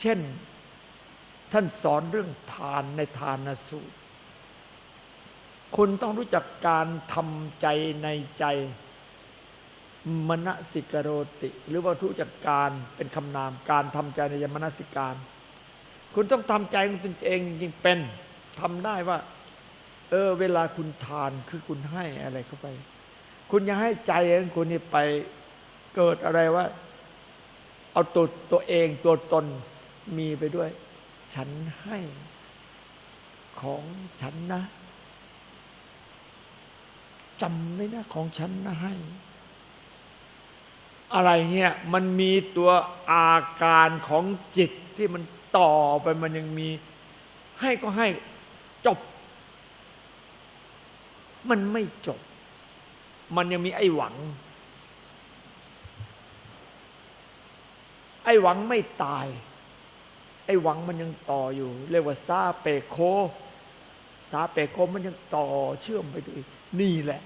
เช่น ท่านสอนเรื่องทานในทานสูตร คุณต้องรู้จักการทำใจในใจมณสิกโรติ หรือว่ารู้จักการเป็นคำนาม การทำใจในมณสิการ คุณต้องทำใจของตนเองจริงเป็นทำได้ว่า เออ เวลาคุณทานคือคุณให้อะไรเข้าไป คุณยังให้ใจของคุณนี่ไปเกิดอะไรว่า เอาตัวตัวเองตัวตน มีไปด้วย ฉันให้ของฉันนะจำไว้นะของฉันนะให้ อะไรเนี่ยมันมีตัวอาการของจิตที่มันต่อไปมันยังมี ให้ก็ให้จบ มันไม่จบ มันยังมีไอ้หวัง ไอ้หวังไม่ตาย อ้หวังมันยังต่ออยู่ เรียกว่าซาเปโคซาเปโคมันยังต่อเชื่อมไปด้วยนี่แหละ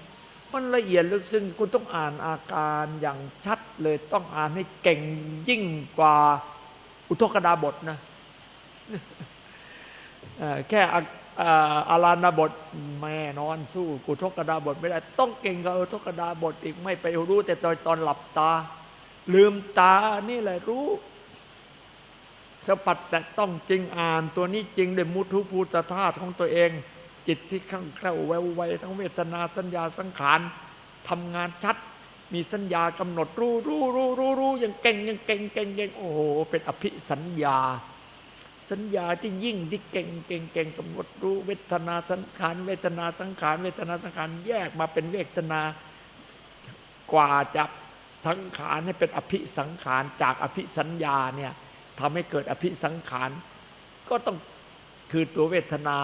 มันละเอียดลึกซึ้งคุณต้องอ่านอาการอย่างชัดเลยต้องอ่านให้เก่งยิ่งกว่าอุทกดาบทนะแค่อาอ่าอารานาบทแม่นอนสู้กุทกดาบทไม่ได้ ต้องเก่งกับอุทกดาบทอีกไม่ไปรู้แต่ตอนตอนหลับตา ลืมตานี่แหละรู้ สัมผัสแต่ต้องจริงอ่านตัวนี้จริงด้วยมุทุภูตธาตุของตัวเอง จิตที่ข้างแคล่วแววไวทั้งเวทนาสัญญาสังขารทำงานชัด มีสัญญากำหนดรู้รู้รู้รู้รู้อย่างเก่งอย่างเก่งเก่งเก่งโอ้โหเป็นอภิสัญญา สัญญาที่ยิ่งที่เก่งเก่งเก่งกำหนดรู้ เวทนาสังขารเวทนาสังขารเวทนาสังขารแยกมาเป็นเวทนากว่าจะสังขารให้เป็นอภิสังขารจากอภิสัญญาเนี่ย ทำให้เกิดอภิสังขารก็ต้องคือตัวเวทนา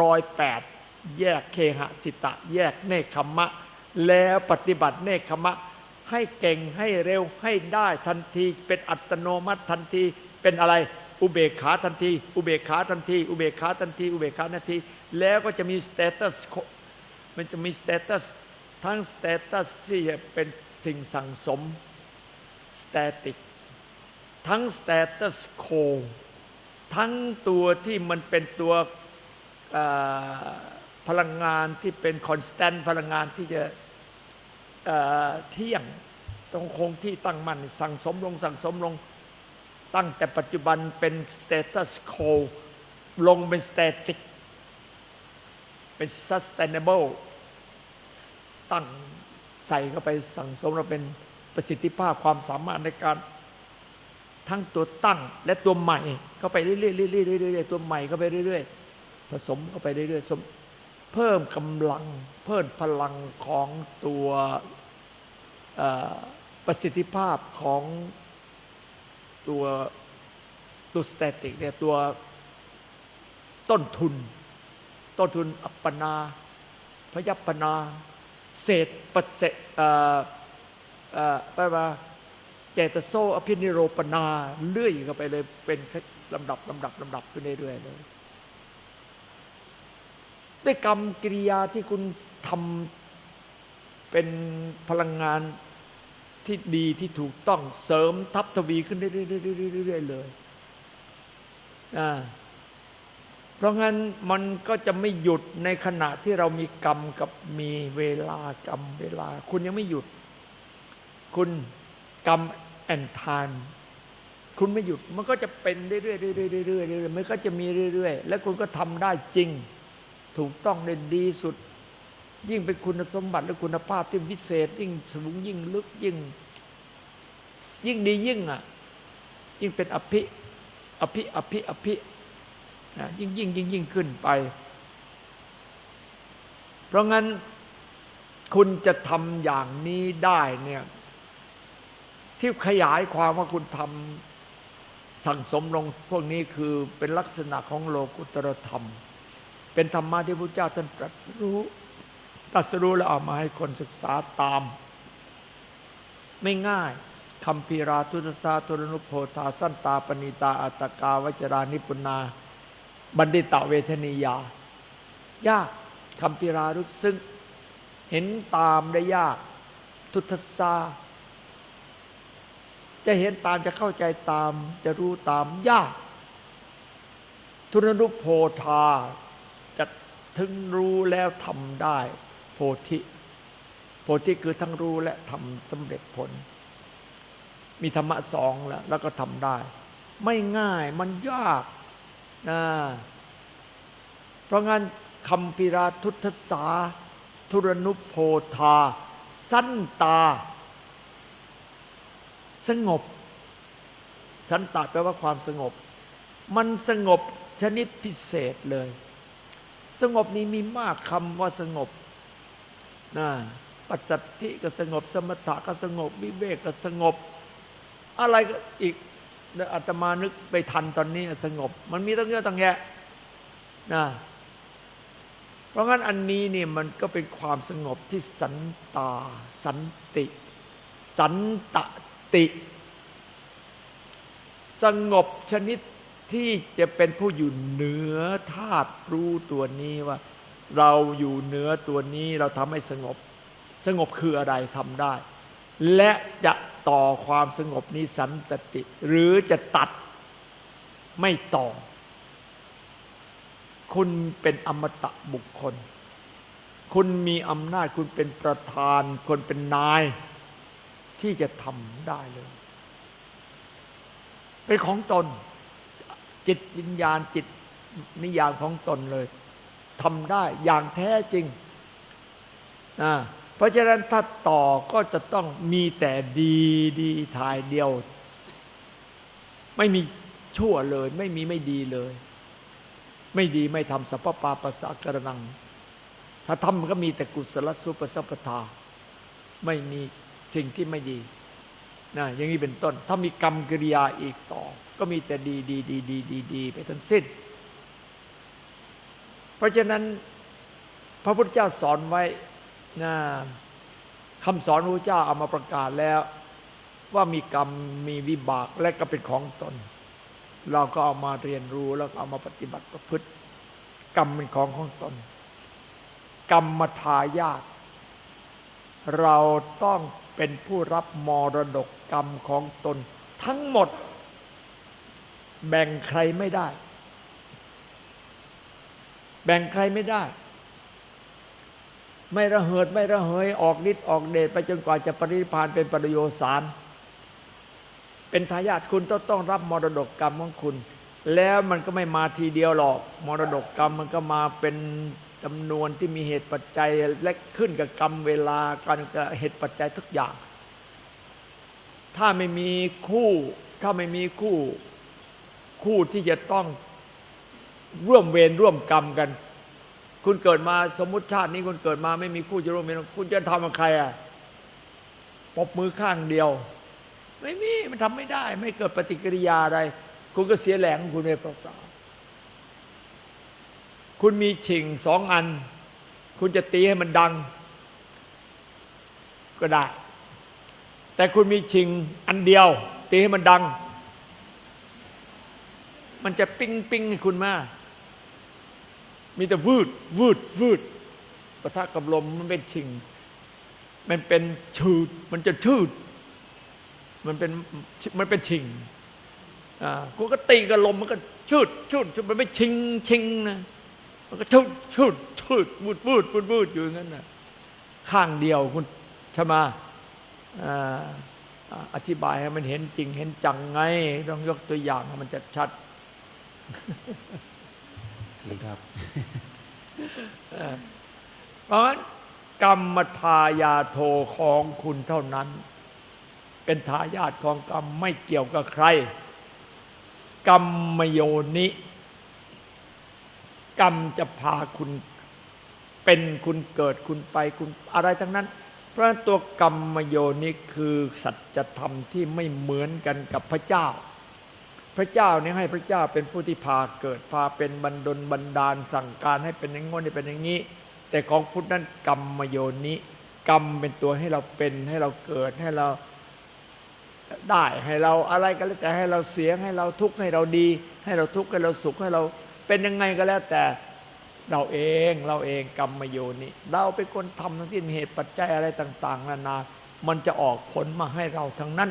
รอยแปดแยกเคหสิตะ แยกเนคขมะ แล้วปฏิบัติเนคขมะ ให้เก่งให้เร็วให้ได้ทันทีเป็นอัตโนมัติทันทีเป็นอะไรอุเบกขาทันที อุเบกขาทันที อุเบกขาทันที อุเบกขาทันที แล้วก็จะมีสเตตัสมันจะมีสเตตัสทั้งสเตตัสที่เป็นสิ่งสั่งสมสแตติก ทั้งสเตตัสโคทั้งตัวที่มันเป็นตัวพลังงานที่เป็นคอนสแตนต์พลังงานที่จะเที่ยงต้องคงที่ตั้งมั่นสั่งสมลงสั่งสมลงตั้งแต่ปัจจุบันเป็นสเตตัสโคลงเป็นสเตติกเป็น sustainable ตั้งใส่เข้าไปสั่งสมเราเป็นประสิทธิภาพความสามารถในการ ทั้งตัวตั้งและตัวใหม่ เข้าไปเรื่อยๆเรื่อยๆเรื่อยๆตัวใหม่เข้าไปเรื่อยๆ ผสมเข้าไปเรื่อยๆสมเพิ่มกำลัง เพิ่มพลังของตัวประสิทธิภาพของตัวตัวสแตติกเนี่ยตัวต้นทุน ต้นทุนอัปปนา พยัปปนา เศษประเสเอ่อเอ่อแปลว่า เจตโซอภินิโรปนาเลื่อยเข้าไปเลยเป็นลำดับลำดับลำดับขึ้นเรื่อยๆเลยด้วยกรรมกิริยาที่คุณทำเป็นพลังงานที่ดีที่ถูกต้องเสริมทับทวีขึ้นเรื่อยๆเลยอ่าเพราะงั้นมันก็จะไม่หยุดในขณะที่เรามีกรรมกับมีเวลากรรมเวลา คุณยังไม่หยุด คุณ กรรมแอนทานคุณไม่หยุดมันก็จะเป็นเรื่อยๆเรื่อยๆเรื่อยๆเรื่อยๆมันก็จะมีเรื่อยๆ และคุณก็ทำได้จริง ถูกต้องได้ดีสุด ยิ่งเป็นคุณสมบัติและคุณภาพที่วิเศษ ยิ่งสูงยิ่งลึกยิ่ง ยิ่งดียิ่งอะ ยิ่งเป็นอภิ อภิ อภิ อภินะยิ่งยิ่งยิ่งยิ่งขึ้นไป เพราะงั้นคุณจะทำอย่างนี้ได้เนี่ย ที่ขยายความว่าคุณทำสั่งสมลงพวกนี้คือเป็นลักษณะของโลกุตรธรรม เป็นธรรมะที่พระเจ้าท่านตรัสรู้ตรัสรู้แล้วเอามาให้คนศึกษาตาม ไม่ง่ายคำพีราทุตสาตุรนุโพธาสั้นตาปณิตาอัตกาวจรานิปุนา บัณฑิตเวทนียา ยากคำพีรารุซึ่งเห็นตามได้ยาก ทุตสา จะเห็นตามจะเข้าใจตาม จะรู้ตามยาก ทุรนุโพธาจะถึงรู้แล้วทำได้ โพธิ โพธิคือทั้งรู้และทำสำเร็จผล มีธรรมะสองแล้ว แล้วก็ทำได้ ไม่ง่ายมันยากนะเพราะงั้นคำพิราทุทสา ทุรนุโพธา สั้นตา สงบ สันตาแปลว่าความสงบ มันสงบชนิดพิเศษเลย สงบนี้มีมากคำว่าสงบนะปัสสัทธิก็สงบ สมถะก็สงบ วิเวกก็สงบ อะไรก็อีกอาตมานึกไปทันตอนนี้สงบ มันมีตั้งเยอะตั้งแยะนะเพราะงั้นอันนี้นี่มันก็เป็นความสงบที่สันตา สันติ สันต ติ สงบชนิดที่จะเป็นผู้อยู่เหนือธาตุรู้ตัวนี้ว่า เราอยู่เหนือตัวนี้เราทำให้สงบ สงบคืออะไรทำได้ และจะต่อความสงบนี้สันตติ หรือจะตัดไม่ต่อ คุณเป็นอมตะบุคคล คุณมีอำนาจคุณเป็นประธาน คนเป็นนาย ที่จะทำได้เลย เป็นของตน จิตวิญญาณจิตนิยามของตนเลยทำได้อย่างแท้จริงนะเพราะฉะนั้นถ้าต่อก็จะต้องมีแต่ดีดีทายเดียว ไม่มีชั่วเลย ไม่มีไม่ดีเลย ไม่ดีไม่ทำสัพปาปัสสะกระนัง ถ้าทำก็มีแต่กุศลสุปสัพพทา ไม่มี สิ่งที่ไม่ดีนะอย่างนี้เป็นต้น ถ้ามีกรรมกิริยาอีกต่อ ก็มีแต่ดีดีดีดีดีดีไปทั้งสิ้น เพราะฉะนั้นพระพุทธเจ้าสอนไว้นะคำสอนพระพุทธเจ้าเอามาประกาศแล้ว ว่ามีกรรมมีวิบากและก็เป็นของตน เราก็เอามาเรียนรู้แล้วก็เอามาปฏิบัติประพฤติ กรรมเป็นของของตน กรรมทายาทเราต้อง เป็นผู้รับมรดกกรรมของตน ทั้งหมด แบ่งใครไม่ได้ แบ่งใครไม่ได้ ไม่ระเหิดไม่ระเหยออกฤทธิ์ออกเดชไปจนกว่าจะปริพพานเป็นปริโยสาร เป็นทายาทคุณต้องต้องรับมรดกกรรมของคุณ แล้วมันก็ไม่มาทีเดียวหรอก มรดกกรรมมันก็มาเป็น จำนวนที่มีเหตุปัจจัยและขึ้นกับกรรมเวลาการกับเหตุปัจจัยทุกอย่าง ถ้าไม่มีคู่ ถ้าไม่มีคู่ คู่ที่จะต้องร่วมเวรร่วมกรรมกัน คุณเกิดมาสมมติชาตินี้คุณเกิดมาไม่มีคู่จะร่วมเวรคุณจะทำกับใครอะปบมือข้างเดียว ไม่มีมันทำไม่ได้ ไม่เกิดปฏิกิริยาอะไร คุณก็เสียแหลงคุณไปเปล่า คุณมีชิงสองอัน คุณจะตีให้มันดัง ก็ได้ แต่คุณมีชิงอันเดียว ตีให้มันดัง มันจะปิ้งปิ้งให้คุณมามีแต่วืดวืดวืดปะทะกับลมมันเป็นชิง มันเป็นชืด มันจะชืด มันเป็นมันเป็นชิงอ่ากูก็ตีกับลมมันก็ชืดชืดชืดมันไม่ชิงชิงนะ มันก็ชืดชืดชืดวืดวืดวืดวืดอยู่อย่างนั้นนะข้างเดียวคุณใช่ไหมอ่าอธิบายให้มันเห็นจริงเห็นจังไง ต้องยกตัวอย่างให้มันจะชัดครับเพราะฉะนั้นกรรมทายาโทของคุณเท่านั้น เป็นทายาทของกรรมไม่เกี่ยวกับใคร กรรมมโยนิ กรรมจะพาคุณเป็นคุณเกิดคุณไปคุณอะไรทั้งนั้น เพราะนั้นตัวกรรมโยนิคือสัจธรรมที่ไม่เหมือนกันกับพระเจ้า พระเจ้านี่ให้พระเจ้าเป็นผู้ที่พาเกิดพาเป็นบันดลบันดาลสั่งการให้เป็นอย่างงนให้เป็นอย่างนี้ แต่ของพุทธนั้นกรรมโยนิกรรมเป็นตัวให้เราเป็นให้เราเกิดให้เราได้ให้เราอะไรก็แล้วแต่ให้เราเสียให้เราทุกข์ให้เราดี ให้เราทุกข์ให้เราสุขให้เรา เป็นยังไงก็แล้วแต่เราเองเราเองกรรมโยนิเราเป็นคนทำทั้งที่มีเหตุปัจจัยอะไรต่าง ๆ นานา มันจะออกผลมาให้เราทั้งนั้น